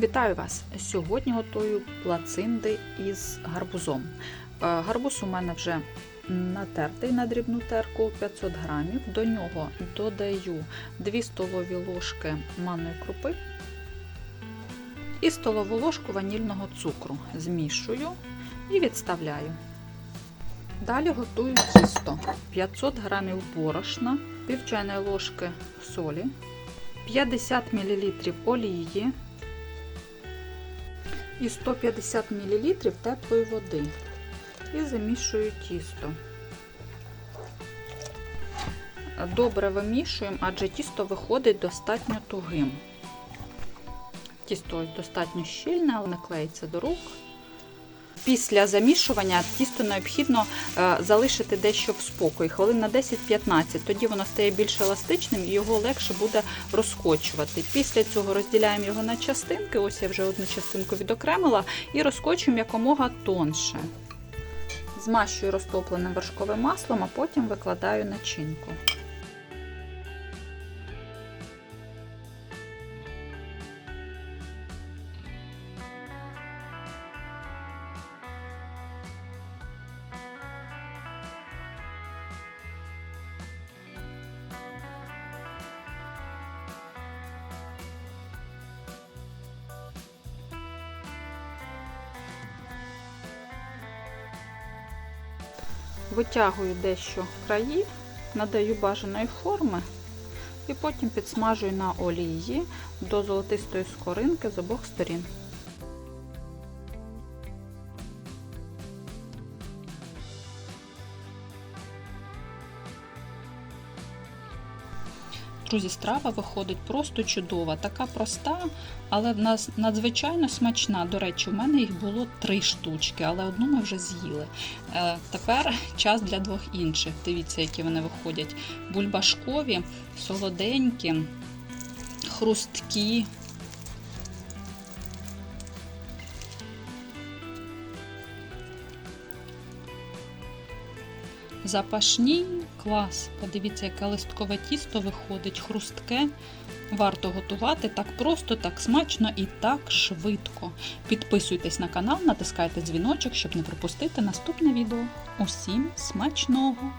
Вітаю вас! Сьогодні готую плацинди із гарбузом. Е, Гарбуз у мене вже натертий на дрібну терку 500 грамів. До нього додаю 2 столові ложки манної крупи і столову ложку ванільного цукру. Змішую і відставляю. Далі готую тісто 500 грамів борошна, пів чайної ложки солі, 50 мл олії і 150 мл теплої води. І замішую тісто. Добре вимішуємо, адже тісто виходить достатньо тугим. Тісто достатньо щільне, але не клеїться до рук. Після замішування тісто необхідно е, залишити дещо в спокої, хвилин на 10-15. Тоді воно стає більш еластичним і його легше буде розкочувати. Після цього розділяємо його на частинки. Ось я вже одну частинку відокремила, і розкочуємо якомога тонше. Змащую розтопленим вершковим маслом, а потім викладаю начинку. Витягую дещо краї, надаю бажаної форми і потім підсмажую на олії до золотистої скоринки з обох сторін. Друзі, страва виходить просто чудова, така проста, але надзвичайно смачна. До речі, у мене їх було три штучки, але одну ми вже з'їли. Е, тепер час для двох інших. Дивіться, які вони виходять. Бульбашкові, солоденькі, хрусткі. Запашні клас. Подивіться, яке листкове тісто виходить, хрустке. Варто готувати так просто, так смачно і так швидко. Підписуйтесь на канал, натискайте дзвіночок, щоб не пропустити наступне відео. Усім смачного!